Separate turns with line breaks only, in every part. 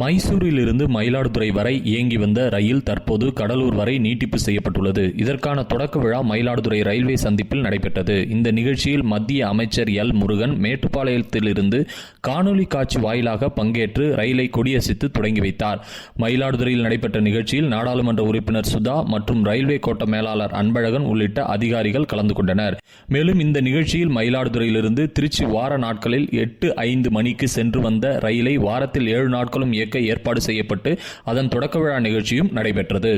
மைசூரிலிருந்து மயிலாடுதுறை வரை இயங்கி வந்த ரயில் தற்போது கடலூர் வரை நீட்டிப்பு செய்யப்பட்டுள்ளது. இதற்கான தொடக்க விழா மயிலாடுதுறை ரயில்வே சந்திப்பில் நடைபெற்றது. இந்த நிகழ்ச்சியில் மத்திய அமைச்சர் எல். முருகன் மேட்டுப்பாளையத்திலிருந்து காணொலி காட்சி வாயிலாக பங்கேற்று ரயிலை கொடியசைத்து தொடங்கி வைத்தார். மயிலாடுதுறையில் நடைபெற்ற நிகழ்ச்சியில் நாடாளுமன்ற உறுப்பினர் சுதா மற்றும் ரயில்வே கோட்ட மேலாளர் அன்பழகன் உள்ளிட்ட அதிகாரிகள் கலந்து கொண்டனர். மேலும் இந்த நிகழ்ச்சியில் மயிலாடுதுறையிலிருந்து திருச்சி வார நாட்களில் எட்டு ஐந்து மணிக்கு சென்று வந்த ரயிலை வாரத்தில் ஏழு நாட்களும் இயக்க ஏற்பாடு செய்யப்பட்டு அதன் தொடக்க விழா நிகழ்ச்சியும் நடைபெற்றது.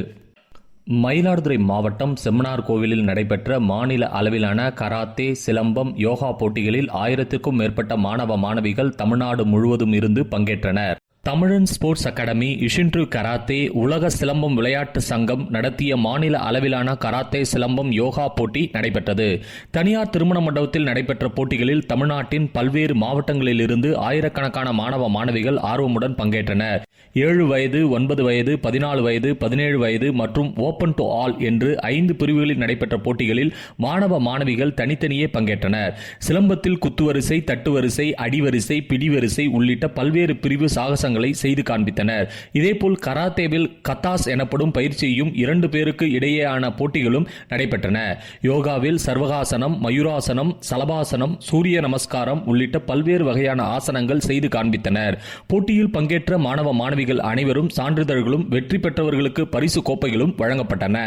மயிலாடுதுறை மாவட்டம் செம்மனார் கோவிலில் நடைபெற்ற மாநில அளவிலான கராத்தே சிலம்பம் யோகா போட்டிகளில் ஆயிரத்திற்கும் மேற்பட்ட மாணவ மாணவிகள் தமிழ்நாடு முழுவதும் இருந்து பங்கேற்றனர். தமிழன் ஸ்போர்ட்ஸ் அகாடமி இஷின்ட்ரு கராத்தே உலக சிலம்பம் விளையாட்டு சங்கம் நடத்திய மாநில அளவிலான கராத்தே சிலம்பம் யோகா போட்டி நடைபெற்றது. தனியார் திருமண மண்டபத்தில் நடைபெற்ற போட்டிகளில் தமிழ்நாட்டின் பல்வேறு மாவட்டங்களில் இருந்து ஆயிரக்கணக்கான மாணவ மாணவிகள் ஆர்வமுடன் பங்கேற்றனர். ஏழு வயது ஒன்பது வயது பதினாலு வயது பதினேழு வயது மற்றும் ஓபன் டு ஆல் என்று ஐந்து பிரிவுகளில் நடைபெற்ற போட்டிகளில் மாணவ மாணவிகள் தனித்தனியே பங்கேற்றனர். சிலம்பத்தில் குத்துவரிசை தட்டுவரிசை அடிவரிசை பிடிவரிசை உள்ளிட்ட பல்வேறு பிரிவு சாகசங்கள் செய்து காண்பித்தனர். இதேபோல் கராத்தேவில் கத்தாஸ் எனப்படும் பயிற்சியும் இரண்டு பேருக்கு இடையேயான போட்டிகளும் நடைபெற்றன. யோகாவில் சர்வகாசனம் மயூராசனம் சலபாசனம் சூரிய நமஸ்காரம் உள்ளிட்ட பல்வேறு வகையான ஆசனங்கள் செய்து காண்பித்தனர். போட்டியில் பங்கேற்ற மாணவ மாணவிகள் அனைவரும் சான்றிதழ்களும் வெற்றி பெற்றவர்களுக்கு பரிசு கோப்பைகளும் வழங்கப்பட்டன.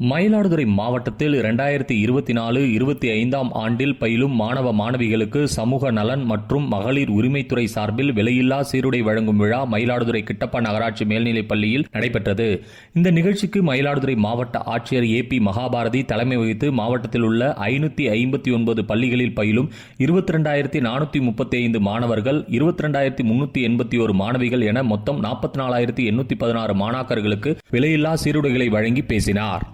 மயிலாடுதுறை மாவட்டத்தில் இரண்டாயிரத்தி இருபத்தி நாலு இருபத்தி ஐந்தாம் ஆண்டில் பயிலும் மாணவ மாணவிகளுக்கு சமூக நலன் மற்றும் மகளிர் உரிமைத்துறை சார்பில் விலையில்லா சீருடை வழங்கும் விழா மயிலாடுதுறை கிட்டப்ப நகராட்சி மேல்நிலைப் பள்ளியில் நடைபெற்றது. இந்த நிகழ்ச்சிக்கு மயிலாடுதுறை மாவட்ட ஆட்சியர் ஏ பி மகாபாரதி தலைமை வகித்து மாவட்டத்தில் உள்ள ஐநூத்தி ஐம்பத்தி ஒன்பது பள்ளிகளில் பயிலும் இருபத்தி ரெண்டாயிரத்தி நானூத்தி முப்பத்தி ஐந்து மாணவர்கள் இருபத்தி ரெண்டாயிரத்தி முன்னூத்தி எண்பத்தி ஒரு மாணவிகள் என மொத்தம் நாற்பத்தி நாலாயிரத்தி எண்ணூத்தி பதினாறு மாணாக்கர்களுக்கு விலையில்லா சீருடைகளை வழங்கி பேசினார்.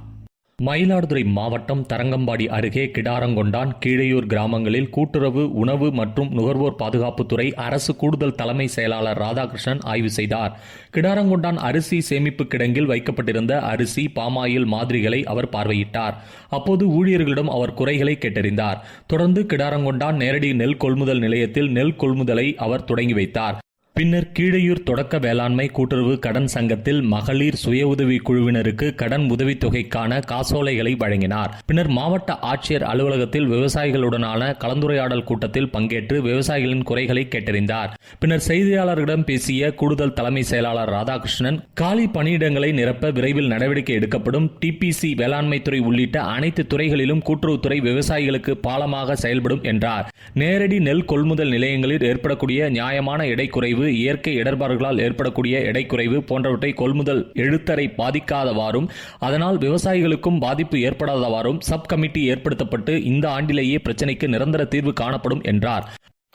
மயிலாடுதுறை மாவட்டம் தரங்கம்பாடி அருகே கிடாரங்கொண்டான் கீழையூர் கிராமங்களில் கூட்டுறவு உணவு மற்றும் நுகர்வோர் பாதுகாப்புத்துறை அரசு கூடுதல் தலைமை செயலாளர் ராதாகிருஷ்ணன் ஆய்வு செய்தார். கிடாரங்கொண்டான் அரிசி சேமிப்பு கிடங்கில் வைக்கப்பட்டிருந்த அரிசி பாமாயில் மாதிரிகளை அவர் பார்வையிட்டார். அப்போது ஊழியர்களிடம் அவர் குறைகளை கேட்டறிந்தார். தொடர்ந்து கிடாரங்கொண்டான் நேரடி நெல் கொள்முதல் நிலையத்தில் நெல் கொள்முதலை அவர் தொடங்கி வைத்தார். பின்னர் கீழையூர் தொடக்க வேளாண்மை கூட்டுறவு கடன் சங்கத்தில் மகளிர் சுய உதவி குழுவினருக்கு கடன் உதவித்தொகைக்கான காசோலைகளை வழங்கினார். பின்னர் மாவட்ட ஆட்சியர் அலுவலகத்தில் விவசாயிகளுடனான கலந்துரையாடல் கூட்டத்தில் பங்கேற்று விவசாயிகளின் குறைகளை கேட்டறிந்தார். பின்னர் செய்தியாளர்களிடம் பேசிய கூடுதல் தலைமை செயலாளர் ராதாகிருஷ்ணன் காலி பணியிடங்களை நிரப்ப விரைவில் நடவடிக்கை எடுக்கப்படும். டிபிசி வேளாண்மைத்துறை உள்ளிட்ட அனைத்து துறைகளிலும் கூட்டுறவுத்துறை விவசாயிகளுக்கு பாலமாக செயல்படும் என்றார். நேரடி நெல் கொள்முதல் நிலையங்களில் ஏற்படக்கூடிய நியாயமான இடைக்குறைவு குறைவு இயற்கை இடர்பாடுகளால் ஏற்படக்கூடிய எடை குறைவு போன்றவற்றை கொள்முதல் எழுத்தரை பாதிக்காதவாறும் அதனால் விவசாயிகளுக்கும் பாதிப்பு ஏற்படாதவாறும் சப் கமிட்டி ஏற்படுத்தப்பட்டு இந்த ஆண்டிலேயே பிரச்சினைக்கு நிரந்தர தீர்வு காணப்படும் என்றார்.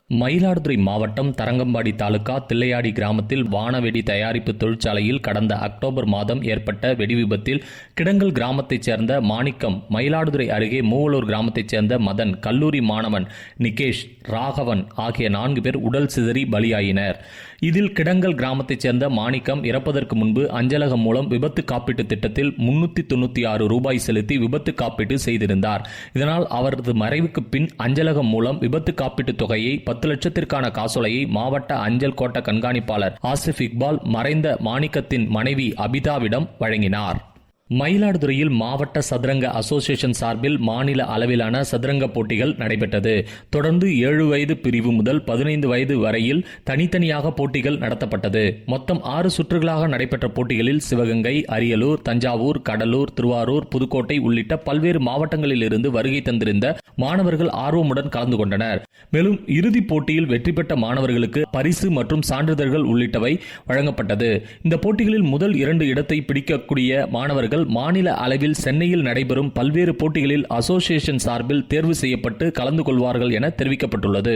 மயிலாடுதுறை மாவட்டம் தரங்கம்பாடி தாலுகா தில்லையாடி கிராமத்தில் வானவெடி தயாரிப்பு தொழிற்சாலையில் கடந்த அக்டோபர் மாதம் ஏற்பட்ட வெடி விபத்தில் கிடங்கல் கிராமத்தைச் சேர்ந்த மாணிக்கம் மயிலாடுதுறை அருகே மூவலூர் கிராமத்தைச் சேர்ந்த மதன் கல்லூரி மாணவன் நிகேஷ் ராகவன் ஆகிய நான்கு பேர் உடல் சிதறி பலியாயினர். இதில் கிடங்கல் கிராமத்தைச் சேர்ந்த மாணிக்கம் இறப்பதற்கு முன்பு அஞ்சலகம் மூலம் விபத்து காப்பீட்டு திட்டத்தில் முன்னூத்தி தொண்ணூத்தி ஆறு ரூபாய் செலுத்தி விபத்து காப்பீட்டு செய்திருந்தார். இதனால் அவரது மறைவுக்கு பின் அஞ்சலகம் மூலம் விபத்து காப்பீட்டு தொகையை பத்து லட்சத்திற்கான காசோலையை மாவட்ட அஞ்சல் கோட்ட கண்காணிப்பாளர் ஆசிப் இக்பால் மறைந்த மாணிக்கத்தின் மனைவி அபிதாவிடம் வழங்கினார். மயிலாடுதுறையில் மாவட்ட சதுரங்க அசோசியேஷன் சார்பில் மாநில அளவிலான சதுரங்க போட்டிகள் நடைபெற்றது. தொடர்ந்து ஏழு வயது பிரிவு முதல் பதினைந்து வயது வரையில் தனித்தனியாக போட்டிகள் நடத்தப்பட்டது. மொத்தம் ஆறு சுற்றுகளாக நடைபெற்ற போட்டிகளில் சிவகங்கை அரியலூர் தஞ்சாவூர் கடலூர் திருவாரூர் புதுக்கோட்டை உள்ளிட்ட பல்வேறு மாவட்டங்களில் இருந்து வருகை தந்திருந்த மாணவர்கள் ஆர்வமுடன் கலந்து கொண்டனர். மேலும் இறுதிப் போட்டியில் வெற்றி பெற்ற மாணவர்களுக்கு பரிசு மற்றும் சான்றிதழ்கள் உள்ளிட்டவை வழங்கப்பட்டது. இந்த போட்டிகளில் முதல் இரண்டு இடத்தை பிடிக்கக்கூடிய மாணவர்கள் மாணவர்கள் மாநில அளவில் சென்னையில் நடைபெறும் பல்வேறு போட்டிகளில் அசோசியேஷன் சார்பில் தேர்வு செய்யப்பட்டு கலந்து கொள்வார்கள் என தெரிவிக்கப்பட்டுள்ளது.